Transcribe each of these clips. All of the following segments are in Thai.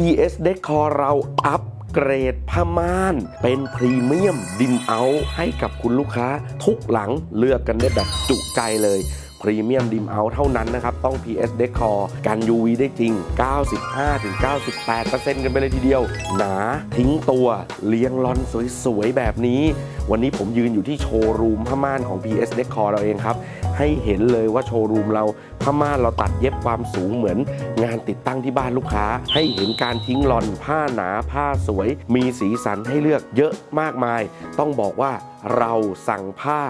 PS Decor เราอัพเกรดผ้าม่าน เป็นพรีเมียมดิมเอาให้กับคุณลูกค้าทุกหลังเลือกกันได้แบบจุใจเลย พรีเมียมดิมเอาเท่านั้นนะครับ ต้อง PS Decor กัน UV ได้จริง 95-98%กันไปเลยทีเดียว หนาทิ้งตัวเลี้ยงลอนสวยๆ แบบนี้ วันนี้ผมยืนอยู่ที่โชว์รูมผ้าม่านของ PS Decor เราเองครับ ให้เห็นเลยว่าโชว์รูมเราผ้าม่านเราตัดเย็บความสูงเหมือน งานติดตั้งที่บ้านลูกค้า ให้เห็นการทิ้งลอนผ้าหนาผ้าสวย มีสีสันให้เลือกเยอะมากมาย ต้องบอกว่าเราสั่งผ้า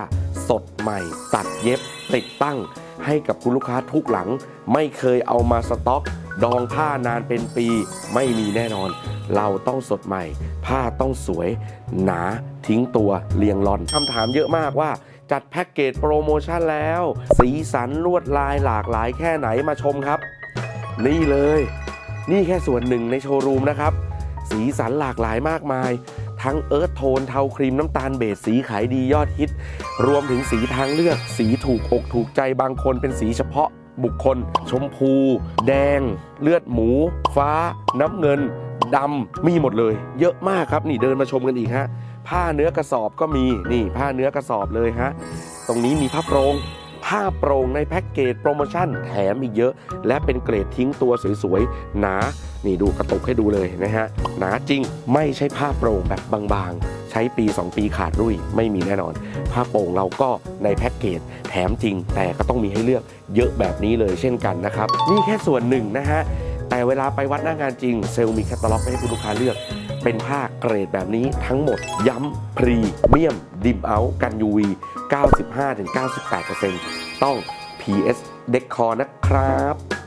สดใหม่ ตัดเย็บ ติดตั้ง ให้กับคุณลูกค้าทุกหลัง ไม่เคยเอามาสต็อก ดองผ้านานเป็นปี ไม่มีแน่นอน เราต้องสดใหม่ ผ้าต้องสวย หนาทิ้งตัวเรียงลอนคำถามเยอะมากว่าจัดแพ็กเกจโปรโมชั่นแล้ว สีสันลวดลายหลากหลายแค่ไหนมาชมครับ นี่เลย นี่แค่ส่วนหนึ่งในโชว์รูมนะครับ สีสันหลากหลายมากมาย ทั้งเอิร์ธโทนเทาครีมน้ำตาลเบสสีขายดียอดฮิต รวมถึงสีทางเลือก สีถูกอกถูกใจบางคนเป็นสีเฉพาะบุคคล ชมพู แดง เลือดหมู ฟ้า น้ำเงินดำมีหมดเลย เยอะมากครับนี่เดินมาชมกันอีกฮะผ้าเนื้อกระสอบก็มีนี่ผ้าเนื้อกระสอบเลยฮะตรงนี้มีผ้าโปรง ผ้าโปร่งในแพ็กเกจโปรโมชั่นแถมอีกเยอะ และเป็นเกรดทิ้งตัวสวยๆ หนา นี่ดูกระตุกให้ดูเลยนะฮะ หนาจริงไม่ใช่ผ้าโปร่งแบบบางๆ ใช้ปี 2 ปีขาดรุ่ยไม่มีแน่นอน ผ้าโปร่งเราก็ในแพ็กเกจแถมจริง แต่ก็ต้องมีให้เลือกเยอะแบบนี้เลยเช่นกันนะครับ นี่แค่ส่วนหนึ่งนะฮะแต่เวลาไปวัดหน้างานจริงเซลล์มีแคตตาล็อกให้คุณลูกค้าเลือก เป็นผ้าเกรดแบบนี้ทั้งหมดย้ำพรีเมียม ดิมเอากัน UV 95-98%ต้อง PS Decor นะครับ